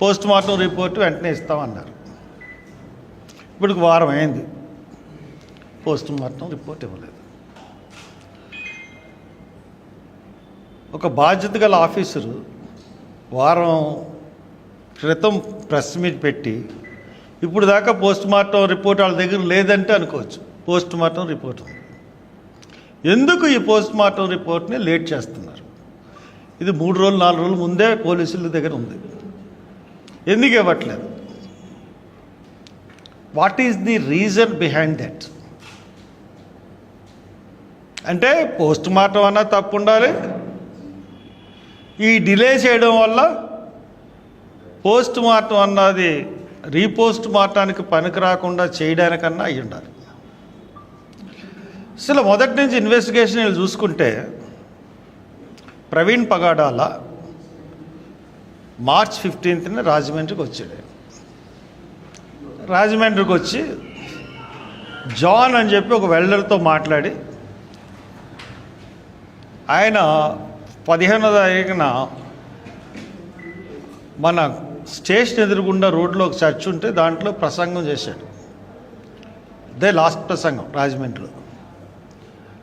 Post mortem report వెంటనే ఇస్తామన్నారు. ఇప్పుడు వారం అయింది. పోస్ట్ మార్టం రిపోర్ట్ ఇవ్వలేదు. ఒక బాధ్యత గల ఆఫీసరు వారం క్రితం ప్రెస్ మీట్ పెట్టి ఇప్పుడు దాకా పోస్ట్ మార్టం రిపోర్ట్ వాళ్ళ దగ్గర లేదంటే అనుకోవచ్చు. పోస్ట్ మార్టం రిపోర్ట్ ఉంది. ఎందుకు ఈ పోస్ట్ మార్టం రిపోర్ట్ని లేట్ చేస్తున్నారు? ఇది మూడు రోజులు నాలుగు రోజులు ముందే పోలీసుల దగ్గర ఉంది. ఎందుకు ఇవ్వట్లేదు? What is the reason behind that అంటే పోస్ట్ మార్టం అన్నా తప్పు ఉండాలి ఈ డిలే చేయడం వల్ల పోస్ట్ మార్టం అన్నది రీపోస్ట్ మార్టానికి పనికి రాకుండా చేయడానికన్నా అయి ఉండాలి. అసలు మొదటి నుంచి ఇన్వెస్టిగేషన్ చూసుకుంటే ప్రవీణ్ పగాడాల మార్చ్ ఫిఫ్టీన్త్న రాజమండ్రికి వచ్చాడు. రాజమండ్రికి వచ్చి జాన్ అని చెప్పి ఒక వెల్డర్తో మాట్లాడి ఆయన పదిహేనో తారీఖున మన స్టేషన్ ఎదురుగుండా రోడ్లో ఒక చర్చ్ ఉంటే దాంట్లో ప్రసంగం చేశాడు. అదే లాస్ట్ ప్రసంగం రాజమండ్రిలో.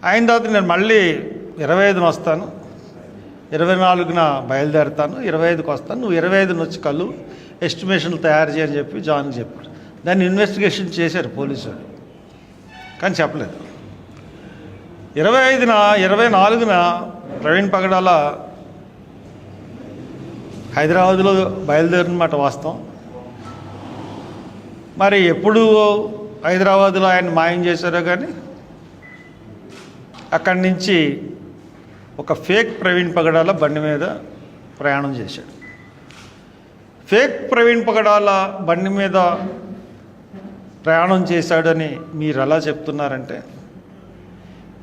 అయిన తర్వాత నేను మళ్ళీ ఇరవై ఐదున వస్తాను. ఇరవై నాలుగున బయలుదేరుతాను ఇరవై ఐదుకి వస్తాను నువ్వు ఇరవై ఐదున వచ్చి కళ్ళు ఎస్టిమేషన్లు తయారు చేయని చెప్పి జాన్కి చెప్పాడు. దాన్ని ఇన్వెస్టిగేషన్ చేశారు పోలీసు కానీ చెప్పలేదు. ఇరవై ఐదున ఇరవై నాలుగున ప్రవీణ్ పగడాల హైదరాబాద్లో బయలుదేరినమాట వాస్తవం. మరి ఎప్పుడు హైదరాబాద్లో ఆయన మాయం చేశారో కానీ అక్కడి నుంచి ఒక ఫేక్ ప్రవీణ్ పగడాల బండి మీద ప్రయాణం చేశాడు. ఫేక్ ప్రవీణ్ పగడాల బండి మీద ప్రయాణం చేశాడని మీరు ఎలా చెప్తున్నారంటే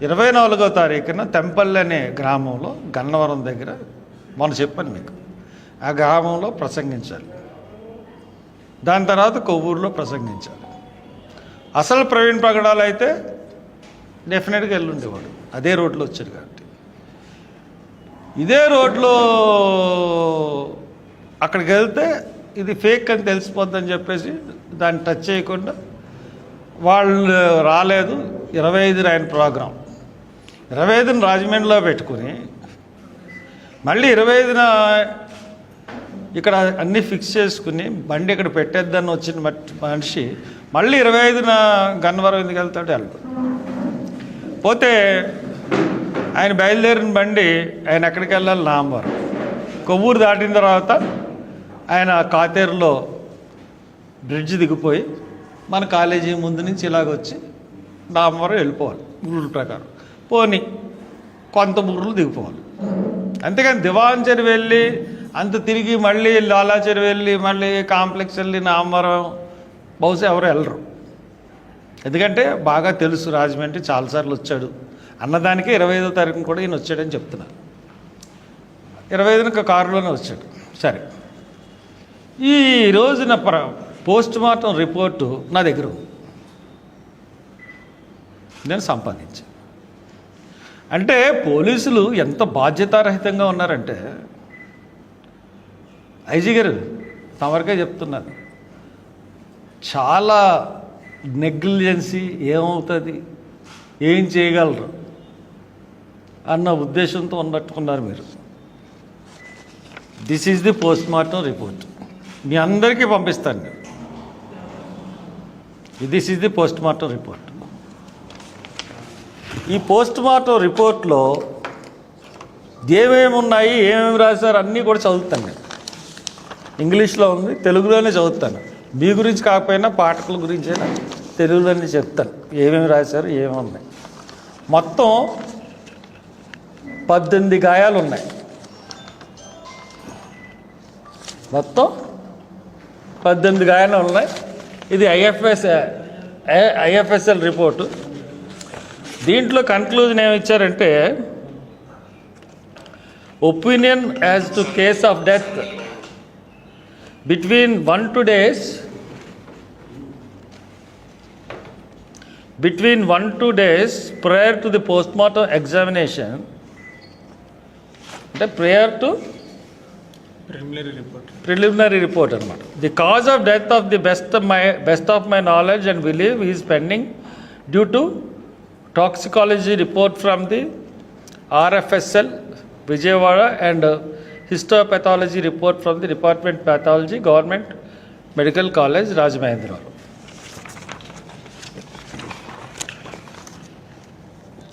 ఇరవై నాలుగో తారీఖున తెంపల్లి అనే గ్రామంలో గన్నవరం దగ్గర మనం చెప్పాను మీకు ఆ గ్రామంలో ప్రసంగించాలి. దాని తర్వాత కొవ్వూరులో ప్రసంగించాలి. అసలు ప్రవీణ్ పగడాలు అయితే డెఫినెట్గా వెళ్ళుండేవాడు అదే రోడ్లో వచ్చాడు కాదు. ఇదే రోడ్లో అక్కడికి వెళ్తే ఇది ఫేక్ అని తెలిసిపోద్దని చెప్పేసి దాన్ని టచ్ చేయకుండా వాళ్ళు రాలేదు. ఇరవై ఐదున ఆయన ప్రోగ్రాం ఇరవై ఐదున రాజమండ్రిలో పెట్టుకుని మళ్ళీ ఇరవై ఐదున ఇక్కడ అన్నీ ఫిక్స్ చేసుకుని బండి ఇక్కడ పెట్టేద్దని వచ్చిన మనిషి మళ్ళీ ఇరవై ఐదున గన్నవరం ఎందుకు వెళ్తాడు వెళ్ళడు పోతే ఆయన బయలుదేరిన బండి ఆయన ఎక్కడికి వెళ్ళాలి? నాంబర్ కొవ్వూరు దాటిన తర్వాత ఆయన కాతేరులో బ్రిడ్జ్ దిగిపోయి మన కాలేజీ ముందు నుంచి ఇలాగొచ్చి నాంబరం వెళ్ళిపోవాలి. రూల్ ప్రకారం. పోని కొంత ఊర్లు దిగిపోవాలి. అంతేకాని దివాంచరి వెళ్ళి అంత తిరిగి మళ్ళీ లాలాచరి వెళ్ళి మళ్ళీ కాంప్లెక్స్ వెళ్ళి నాంబరం బహుశా ఎవరు వెళ్ళరు. ఎందుకంటే బాగా తెలుసు రాజమండ్రి చాలాసార్లు వచ్చాడు. అన్నదానికి ఇరవై ఐదో తారీఖున కూడా ఈయన వచ్చాడని చెప్తున్నారు. ఇరవై ఐదున కారులోనే వచ్చాడు. సరే. ఈ రోజున ప్ర పోస్ట్ మార్టం రిపోర్టు నా దగ్గర నేను సంపాదించాను అంటే పోలీసులు ఎంత బాధ్యతారహితంగా ఉన్నారంటే ఐజీ గారు తమరికే చెప్తున్నాను చాలా నెగ్లిజెన్సీ ఏమవుతుంది? ఏం చేయగలరు? అన్న ఉద్దేశంతో ఉన్నట్టుకున్నారు మీరు. This is the post mortem report మీ అందరికీ పంపిస్తాను నేను. This is the post mortem report ఈ పోస్ట్ మార్టం రిపోర్ట్లో ఏమేమి ఉన్నాయి ఏమేమి రాశారు అన్నీ కూడా చదువుతాను నేను. ఇంగ్లీష్లో ఉంది తెలుగులోనే చదువుతాను. మీ గురించి కాకపోయినా పాఠకుల గురించి తెలుగులోనే చెప్తాను. ఏమేమి రాశారు ఏమేమి ఉన్నాయి. మొత్తం పద్దెనిమిది గాయాలు ఉన్నాయి. మొత్తం పద్దెనిమిది గాయాలు ఉన్నాయి. ఇది ఐఎఫ్ఎస్ ఐఎఫ్ఎస్ఎల్ రిపోర్టు. దీంట్లో కన్క్లూజన్ ఏమి ఇచ్చారంటే opinion as to cause of death between one two days between one two days prior to the postmortem examination అంటే prayer to preliminary report preliminary report అనమాట the cause of death of the best my best of my knowledge and believe is pending due to toxicology report from the RFSL Vijayawada and histopathology report from the department pathology government medical college Rajamahendravaram.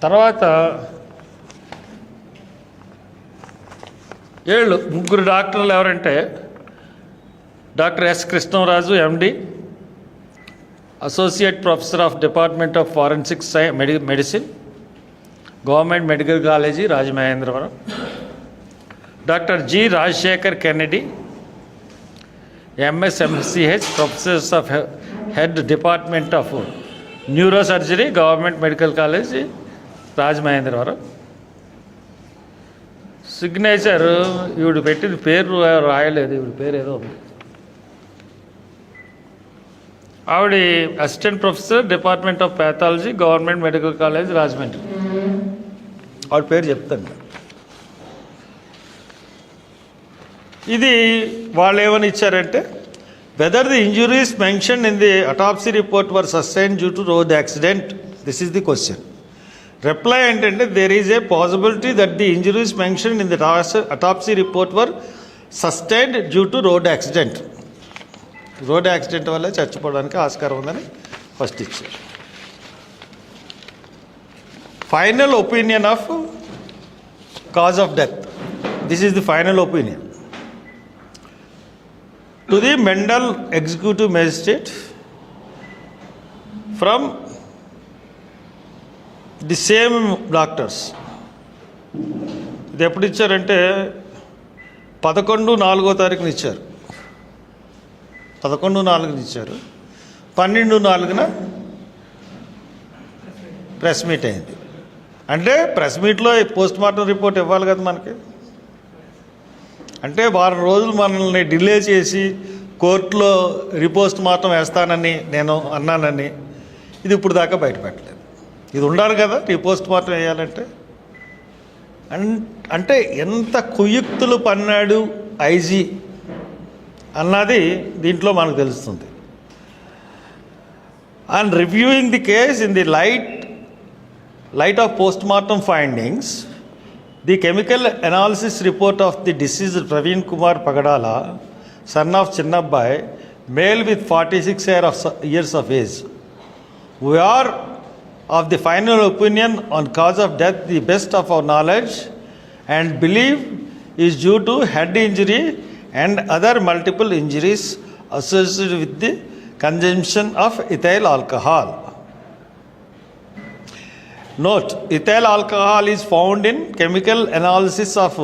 తర్వాత ఏళ్ళు ముగ్గురు డాక్టర్లు ఎవరంటే doctor S Krishnaraju MD associate professor of department of forensic sci medi medicine government medical college Rajamahendravaram. Doctor G Rajasekhar Kennedy MS MCh professors of head department of neuro surgery government medical college Rajamahendravaram. Signature ఈవిడ పెట్టిన పేరు రాయలేదు ఈవిడ పేరు ఏదో ఉంది. ఆవిడ assistant professor department of pathology government medical college Rajahmundry. ఆవిడ పేరు చెప్తాను. ఇది వాళ్ళు ఏమని ఇచ్చారంటే whether the injuries mention in the autopsy report were sustain due to road accident this is the question reply ఏంటంటే there is a possibility that the injuries mention in the autopsy report were sustained due to road accident road accident వల్ల చచ్చిపోవడానికి ఆస్కారం ఉందని first ఇచ్చారు. Final opinion of cause of death this is the final opinion to the Mandal executive magistrate from the same doctors. ఇది ఎప్పుడు ఇచ్చారంటే పదకొండు నాలుగో తారీఖున ఇచ్చారు. పదకొండు నాలుగున ఇచ్చారు. పన్నెండు నాలుగున ప్రెస్ మీట్ అయింది. అంటే ప్రెస్ మీట్లో పోస్ట్ మార్టం రిపోర్ట్ ఇవ్వాలి కదా మనకి. అంటే వారం రోజులు మనల్ని డిలే చేసి కోర్టులో రిపోస్ట్ మార్టం వేస్తానని నేను అన్నానని ఇది ఇప్పుడు దాకా బయటపెట్టలేదు. ఇది ఉండాలి కదా నీ పోస్ట్ మార్టం వేయాలంటే. అంటే ఎంత కుయుక్తులు పన్నాడు ఐజీ అన్నది దీంట్లో మనకు తెలుస్తుంది. And reviewing the case in the light light of post mortem findings the chemical analysis report of the deceased Praveen Kumar Pagadala son of Chinnabbayi male with forty six year of years of age we are of the final opinion on cause of death the best of our knowledge and believe is due to head injury and other multiple injuries associated with the consumption of ethyl alcohol. Note, ethyl alcohol is found in chemical analysis of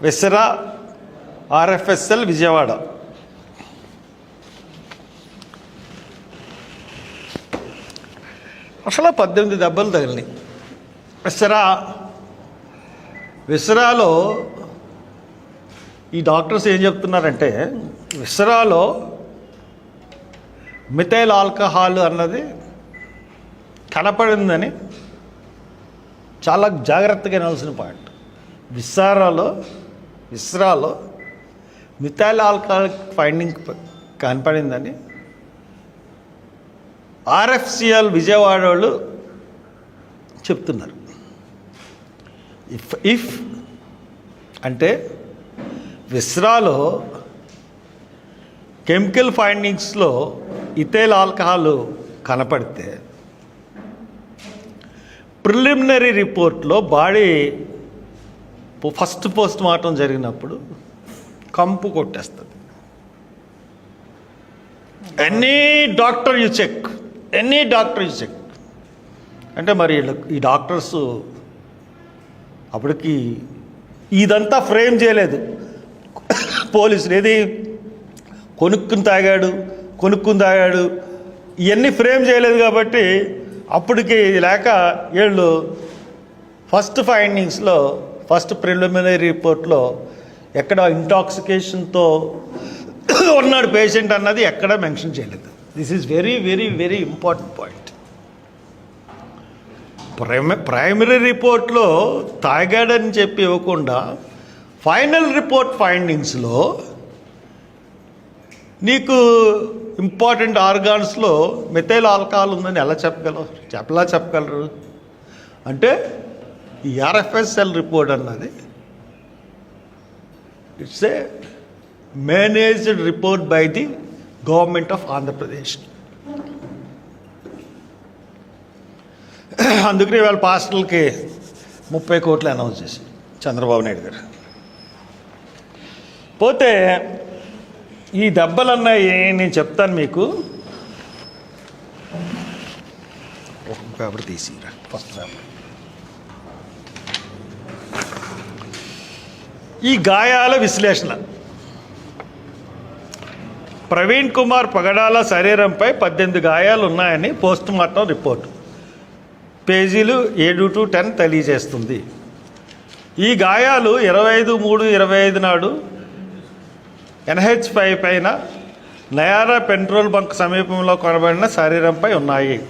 Viscera RFSL Vijayawada. అసలు పద్దెనిమిది దెబ్బలు తగిలినాయి. విసరా విసరాలో ఈ doctors ఏం చెప్తున్నారంటే విసరాలో methyl alcohol అన్నది కనపడిందని చాలా జాగ్రత్తగా వినాల్సిన పాయింట్. విసారాలో విస్రాలో మిథైల్ ఆల్కహాల్ ఫైండింగ్ కనపడిందని ఆర్ఎఫ్సిఎల్ విజయవాడ వాళ్ళు చెప్తున్నారు. ఇఫ్ ఇఫ్ అంటే విస్రాలో కెమికల్ ఫైండింగ్స్లో ఇథైల్ ఆల్కహాల్ కనపడితే ప్రిలిమినరీ రిపోర్ట్లో బాడీ ఫస్ట్ పోస్ట్ మార్టం జరిగినప్పుడు కంపు కొట్టేస్తుంది. Any doctor you check any doctor is check అంటే మరి ఈ డాక్టర్స్ అప్పటికి ఇదంతా ఫ్రేమ్ చేయలేదు. పోలీసులు ఏది కొనుక్కుని తాగాడు కొనుక్కుని తాగాడు ఇవన్నీ ఫ్రేమ్ చేయలేదు కాబట్టి అప్పటికి లేక వీళ్ళు ఫస్ట్ ఫైండింగ్స్లో ఫస్ట్ ప్రిలిమినరీ రిపోర్ట్లో ఎక్కడ ఇంటాక్సికేషన్తో ఉన్నాడు పేషెంట్ అన్నది ఎక్కడ మెన్షన్ చేయలేదు. This is very very very important point prima primary రిపోర్ట్లో తాగాడని చెప్పి ఇవ్వకుండా ఫైనల్ రిపోర్ట్ ఫైండింగ్స్లో నీకు ఇంపార్టెంట్ ఆర్గాన్స్లో మెథైల్ ఆల్కహాల్ ఉందని ఎలా చెప్పగలరు చెప్పలా చెప్పగలరు? అంటే ఈ ఆర్ఎఫ్ఎస్ఎల్ రిపోర్ట్ అన్నది it's a managed report by the government of Andhra Pradesh అందుకనే వాళ్ళ పాస్టర్లకి ముప్పై కోట్లు అనౌన్స్ చేసి చంద్రబాబు నాయుడు గారు. పోతే ఈ దెబ్బలన్నాయి నేను చెప్తాను మీకు. ఒక పేపర్ తీసిరా ఫస్ట్ పేపర్. ఈ గాయాల విశ్లేషణ. ప్రవీణ్ కుమార్ పగడాల శరీరంపై పద్దెనిమిది గాయాలు ఉన్నాయని పోస్టుమార్టం రిపోర్టు. పేజీలు ఏడు టు టెన్ తెలియజేస్తుంది. ఈ గాయాలు ఇరవై ఐదు మూడు ఇరవై ఐదు నాడు ఎన్హెచ్ ఫైవ్ పైన నయారా పెట్రోల్ బంక్ సమీపంలో కొనబడిన శరీరంపై ఉన్నాయి.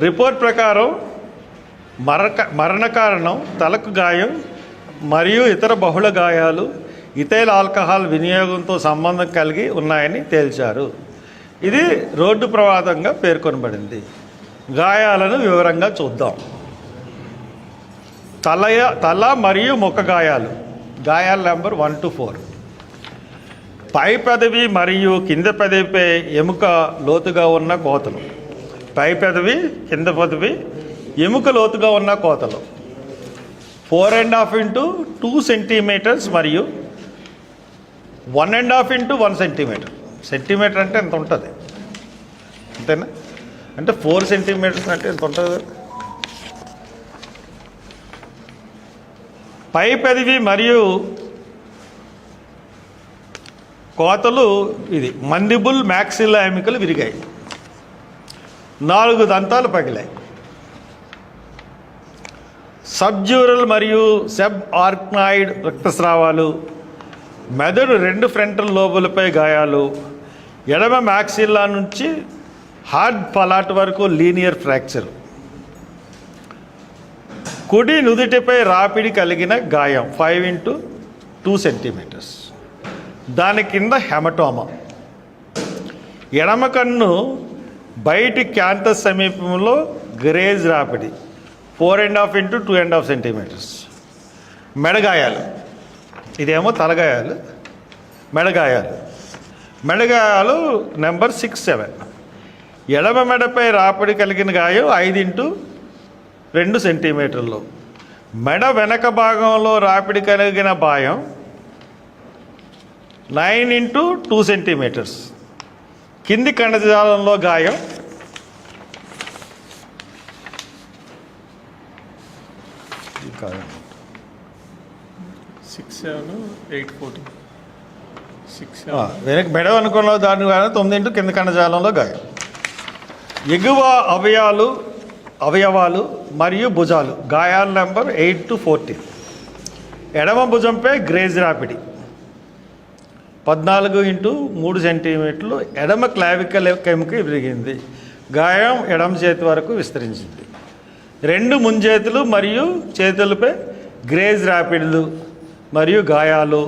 రిపోర్ట్ ప్రకారం మరక మరణ కారణం తలకు గాయం మరియు ఇతర బహుళ గాయాలు ఇథైల్ ఆల్కహాల్ వినియోగంతో సంబంధం కలిగి ఉన్నాయని తేల్చారు. ఇది రోడ్డు ప్రమాదంగా పేర్కొనబడింది. గాయాలను వివరంగా చూద్దాం. తలయ తల మరియు ముఖ గాయాలు. గాయాల నెంబర్ వన్ టు ఫోర్. పై పెదవి మరియు కింద పెదవిపై ఎముక లోతుగా ఉన్న కోతలు. పై పెదవి కింద పెదవి ఎముక లోతుగా ఉన్న కోతలు. Four and half into two centimetres మరియు one and half into one centimetre. Centimetre అంటే ఎంత ఉంటుంది? అంతేనా? అంటే ఫోర్ సెంటీమీటర్స్ అంటే ఎంత ఉంటుంది? పై పెదవి మరియు కోతలు ఇది మందిబుల్ మ్యాక్సిల్ ఎమికలు విరిగాయి. నాలుగు దంతాలు పగిలాయి. సబ్జ్యూరల్ మరియు సెబ్ ఆర్క్నాయిడ్ రక్తస్రావాలు మెదడు రెండు ఫ్రంటల్ లోబులపై గాయాలు ఎడమ మ్యాక్సిల్లా నుంచి హార్డ్ పలాట్ వరకు లీనియర్ ఫ్రాక్చర్ కుడి నుదుటిపై రాపిడి కలిగిన గాయం ఫైవ్ ఇంటూ టూ సెంటీమీటర్స్ దాని కింద హెమటోమా ఎడమ కన్ను బయటి క్యాంటస్ సమీపంలో graze రాపిడి four and half into two and half centimetres మెడగాయాలు ఇదేమో తలగాయాలు మెడగాయాలు. మెడగాయాలు నెంబర్ సిక్స్ సెవెన్. ఎడమ మెడపై రాపిడి కలిగిన గాయం ఐదు ఇంటూ రెండు సెంటీమీటర్లు. మెడ వెనక భాగంలో రాపిడి కలిగిన భాయం నైన్ ఇంటూ టూ సెంటీమీటర్స్. కింది కణజాలంలో గాయం కాదు. సెవెన్ ఎయిట్ ఫోర్టీన్ సిక్స్ వెనక మెడ అనుకున్న దాని కానీ తొమ్మిది ఇంటూ కింద కణజాలంలో గాయం. ఎగువ అవయాలు అవయవాలు మరియు భుజాలు. గాయాల నెంబర్ ఎయిట్ టు ఫోర్టీన్ ఎడమ భుజంపై గ్రేజ్ రాపిడి. పద్నాలుగు ఇంటూ మూడు సెంటీమీటర్లు ఎడమ క్లావికల్ కెముక విరిగింది గాయం ఎడమ చేతి వరకు విస్తరించింది. రెండు ముంజేతులు మరియు చేతులపై గ్రేజ్ ర్యాపిడ్లు మరియు గాయాలు.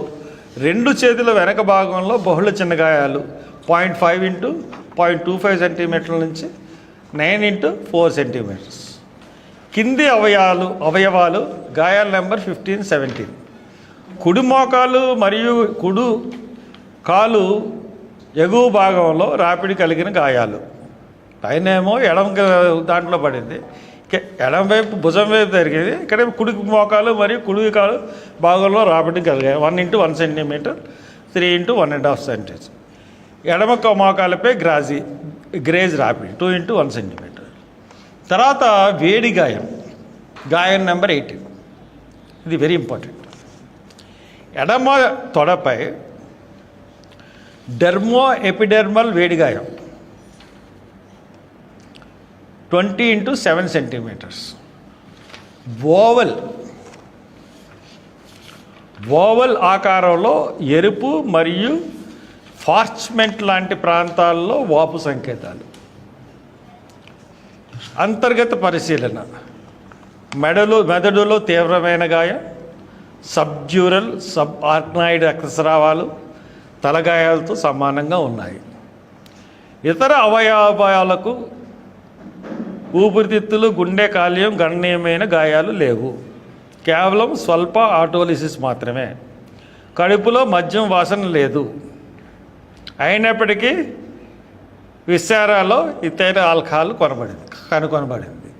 రెండు చేతుల వెనక భాగంలో బహుళ చిన్న గాయాలు. Point five into point two five సెంటీమీటర్ల నుంచి నైన్ ఇంటూ ఫోర్ సెంటీమీటర్స్. కింది అవయాలు అవయవాలు గాయాల నెంబర్ ఫిఫ్టీన్ సెవెంటీన్. కుడి మోకాలు మరియు కుడు కాలు ఎగువ భాగంలో రాపిడి కలిగిన గాయాలు. పైన ఏమో ఎడమ దాంట్లో పడింది. ఎడం వైపు భుజం వైపు జరిగేది ఇక్కడ కుడి మోకాలు మరియు కుడి కాలు భాగంలో రాబడి కలిగాయి one into one centimetre three into one and half centimetre ఎడమ మోకాలపై గ్రాజీ గ్రేజ్ రాపిడ్ టూ ఇంటూ వన్ సెంటీమీటర్ తర్వాత వేడి గాయం గాయం నెంబర్ ఎయిటీన్ ఇది వెరీ ఇంపార్టెంట్ ఎడమ తొడపై dermo epidermal వేడిగాయం twenty into seven centimetres. Oval. Oval ఆకారంలో ఎరుపు మరియు ఫార్చ్మెంట్ లాంటి ప్రాంతాల్లో వాపు సంకేతాలు. అంతర్గత పరిశీలన. మెడలు మెదడులో తీవ్రమైన గాయం సబ్జ్యూరల్ సబ్ ఆర్గనాయిడ్ రక్తస్రావాలు తలగాయాలతో సమానంగా ఉన్నాయి. ఇతర అవయవాలకు ఊపిరితిత్తులు గుండె కాల్యం గణనీయమైన గాయాలు లేవు. కేవలం స్వల్ప ఆటోలిసిస్ మాత్రమే. కడుపులో మద్యం వాసన లేదు. అయినప్పటికీ విశారాలో ఇతర ఆల్కహాల్ కొనబడింది కనుగొనబడింది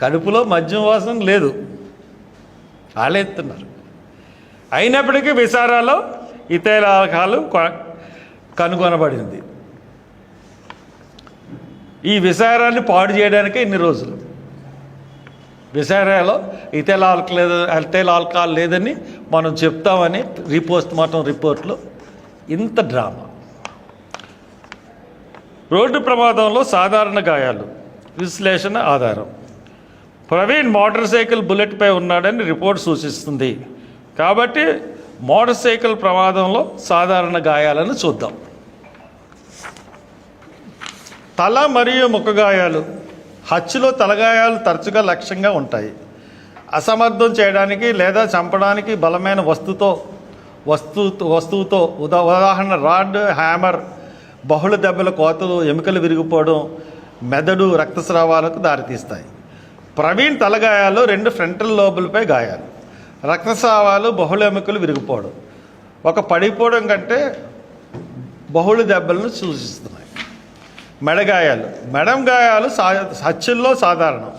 కడుపులో మద్యం వాసన లేదు. ఆలెత్తున్నారు. అయినప్పటికీ విసారాలో ఇతర ఆల్కహాల్ కనుగొనబడింది ఈ విసారాన్ని పాడు చేయడానికే ఇన్ని రోజులు. విసారాలో ఇతేల్ ఆల్కహాల్ లేదు ఇతేల్ ఆల్కహాల్ లేదని మనం చెప్తామని రీపోస్ట్ మార్టం రిపోర్ట్లో ఇంత డ్రామా. రోడ్డు ప్రమాదంలో సాధారణ గాయాలు. విశ్లేషణ ఆధారం. ప్రవీణ్ మోటార్ సైకిల్ బుల్లెట్పై ఉన్నాడని రిపోర్ట్ సూచిస్తుంది. కాబట్టి మోటార్ సైకిల్ ప్రమాదంలో సాధారణ గాయాలను చూద్దాం. తల మరియు ముఖ గాయాలు తలగాయాలు తరచుగా లక్ష్యంగా ఉంటాయి. అసమర్థం చేయడానికి లేదా చంపడానికి బలమైన వస్తుతో వస్తు వస్తువుతో ఉదా ఉదాహరణ రాడ్ హ్యామర్ బహుళ దెబ్బల కోతలు ఎముకలు విరిగిపోవడం మెదడు రక్తస్రావాలకు దారితీస్తాయి. ప్రవీణ్ తలగాయాలు రెండు ఫ్రంటల్ లోబులపై గాయాలు. రక్తస్రావాలు బహుళ ఎముకలు విరిగిపోవడం. ఒక పడిపోవడం కంటే బహుళ దెబ్బలను సూచిస్తున్నాయి. మెడగాయాలు. మెడం గాయాలు సా హచ్చుల్లో సాధారణం.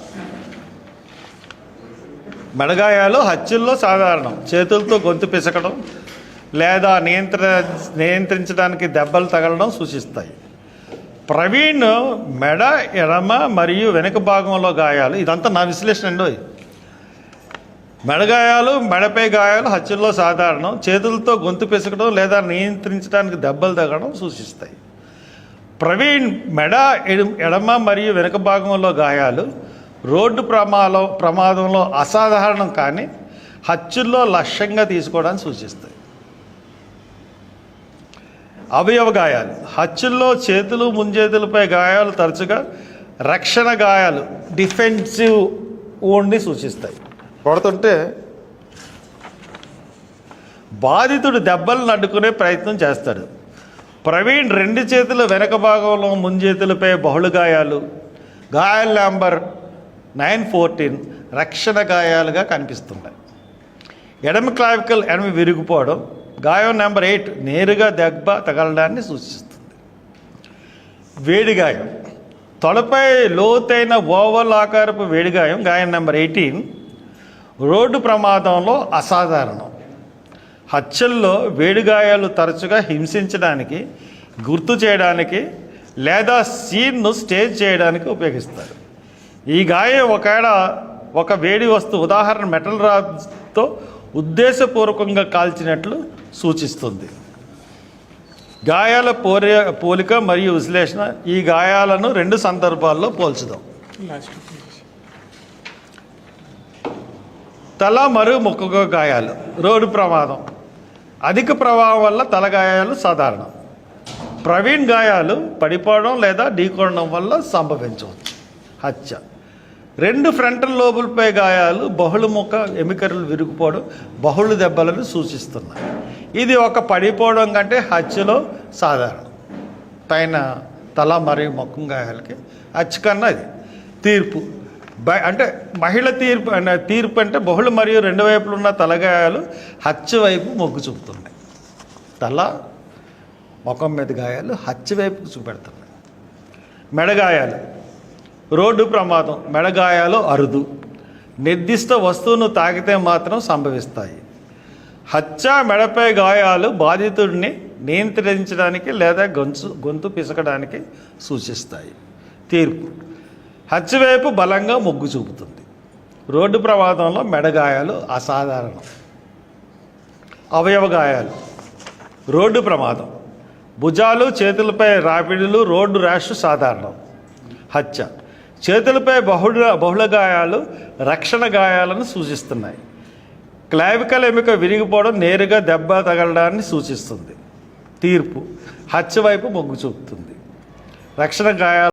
మెడగాయాలు హచ్చుల్లో సాధారణం. చేతులతో గొంతు పిసకడం లేదా నియంత్ర నియంత్రించడానికి దెబ్బలు తగలడం సూచిస్తాయి. ప్రవీణ్ మెడ ఎడమ మరియు వెనుక భాగంలో గాయాలు. ఇదంతా నా విశ్లేషణ అండి మెడగాయాలు మెడపై గాయాలు హత్యల్లో సాధారణం. చేతులతో గొంతు పిసకడం లేదా నియంత్రించడానికి దెబ్బలు తగలడం సూచిస్తాయి. ప్రవీణ్ మెడ ఎడు- ఎడమ మరియు వెనుక భాగంలో గాయాలు. రోడ్డు ప్రమాదం ప్రమాదంలో అసాధారణం కానీ హత్యల్లో లక్ష్యంగా తీసుకోవడానికి సూచిస్తాయి. అవయవ గాయాలు. హత్యల్లో చేతులు ముంజేతులపై గాయాలు తరచుగా రక్షణ గాయాలు డిఫెన్సివ్ ఓన్ని సూచిస్తాయి. కొడుతుంటే బాధితుడు దెబ్బలను అడ్డుకునే ప్రయత్నం చేస్తాడు. ప్రవీణ్ రెండు చేతుల వెనక భాగంలో ముంజేతులపై బహుళ గాయాలు. గాయాల నెంబర్ నైన్ ఫోర్టీన్ రక్షణ గాయాలుగా కనిపిస్తున్నాయి. ఎడమ క్లావికల్ ఎడమ విరిగిపోవడం గాయం నెంబర్ ఎయిట్ నేరుగా దెబ్బ తగలడాన్ని సూచిస్తుంది. వేడిగాయం తొలపై లోతైన ఓవల్ ఆకారపు వేడిగాయం గాయం నెంబర్ ఎయిటీన్. రోడ్డు ప్రమాదంలో అసాధారణం. హత్యల్లో వేడిగాయాలు తరచుగా హింసించడానికి గుర్తు చేయడానికి లేదా సీన్ను స్టేజ్ చేయడానికి ఉపయోగిస్తారు. ఈ గాయం ఒకవేళ ఒక వేడి వస్తువు ఉదాహరణ మెటల్ రాడ్తో ఉద్దేశపూర్వకంగా కాల్చినట్లు సూచిస్తుంది. గాయాల పోరే పోలిక మరియు విశ్లేషణ ఈ గాయాలను రెండు సందర్భాల్లో పోల్చుదాం. తల మరియు ముఖ గాయాలు. రోడ్డు ప్రమాదం. అధిక ప్రభావం వల్ల తల గాయాలు సాధారణం. ప్రవీణ్ గాయాలు పడిపోవడం లేదా ఢీకొనడం వల్ల సంభవించవచ్చు. హత్య. రెండు ఫ్రంటల్ లోబులపై గాయాలు బహుళముఖ ఎమికలు విరిగిపోవడం బహుళ దెబ్బలను సూచిస్తున్నాయి. ఇది ఒక పడిపోవడం కంటే హత్యలో సాధారణం. పైన తల మరియు ముఖం గాయాలకి హత్య కన్నా ఇది. తీర్పు. అంటే మహిళ తీర్పు అంటే తీర్పు అంటే బహుళ మరియు రెండు వైపులు ఉన్న తలగాయాలు హత్య వైపు మొగ్గు చూపుతున్నాయి. తల ముఖం మీద గాయాలు హత్య వైపుకు చూపెడుతున్నాయి. మెడగాయాలు రోడ్డు ప్రమాదం మెడగాయాలు అరుదు. నిర్దిష్ట వస్తువును తాకితే మాత్రం సంభవిస్తాయి. హత్య మెడపై గాయాలు బాధితుడిని నియంత్రించడానికి లేదా గొంతు గొంతు పిసకడానికి సూచిస్తాయి. తీర్పు. హత్య వైపు బలంగా మొగ్గు చూపుతుంది. రోడ్డు ప్రమాదంలో మెడగాయాలు అసాధారణం. అవయవ గాయాలు రోడ్డు ప్రమాదం. భుజాలు చేతులపై రాపిడులు రోడ్డు ర్యాష్ సాధారణం. హత్య. చేతులపై బహుళ బహుళ గాయాలు రక్షణ గాయాలను సూచిస్తున్నాయి. క్లావికల్ ఎముక విరిగిపోవడం నేరుగా దెబ్బ తగలడాన్ని సూచిస్తుంది. తీర్పు. హత్య వైపు మొగ్గు చూపుతుంది. రక్షణ గాయాలు